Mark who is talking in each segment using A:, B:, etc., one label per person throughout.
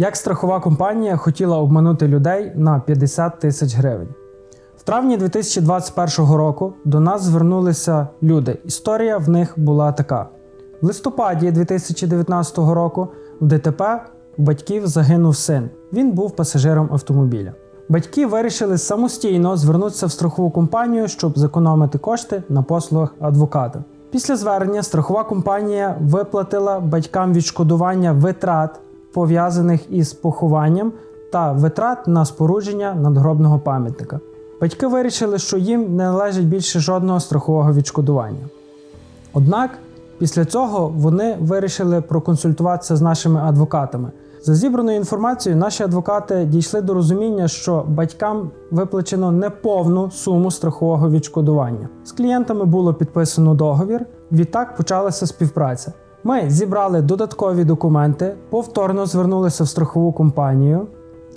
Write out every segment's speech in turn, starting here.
A: Як страхова компанія хотіла обманути людей на 50 тисяч гривень. В травні 2021 року до нас звернулися люди. Історія в них була така: в листопаді 2019 року в ДТП у батьків загинув син. Він був пасажиром автомобіля. Батьки вирішили самостійно звернутися в страхову компанію, щоб зекономити кошти на послугах адвоката. Після звернення страхова компанія виплатила батькам відшкодування витрат, пов'язаних із похованням, та витрат на спорудження надгробного пам'ятника. Батьки вирішили, що їм не належить більше жодного страхового відшкодування. Однак після цього вони вирішили проконсультуватися з нашими адвокатами. За зібраною інформацією, наші адвокати дійшли до розуміння, що батькам виплачено неповну суму страхового відшкодування. З клієнтами було підписано договір. Відтак почалася співпраця. Ми зібрали додаткові документи, повторно звернулися в страхову компанію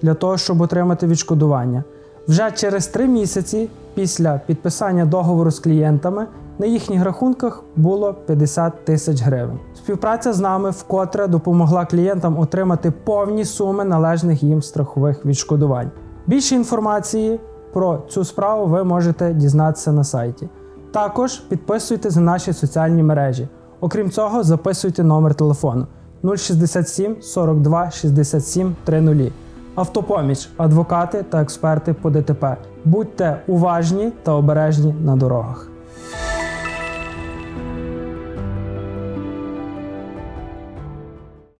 A: для того, щоб отримати відшкодування. Вже через три місяці після підписання договору з клієнтами на їхніх рахунках було 50 тисяч гривень. Співпраця з нами вкотре допомогла клієнтам отримати повні суми належних їм страхових відшкодувань. Більше інформації про цю справу ви можете дізнатися на сайті. Також підписуйтесь на наші соціальні мережі. Окрім цього, записуйте номер телефону 067 42 67 30. Автопоміч, адвокати та експерти по ДТП. Будьте уважні та обережні на дорогах.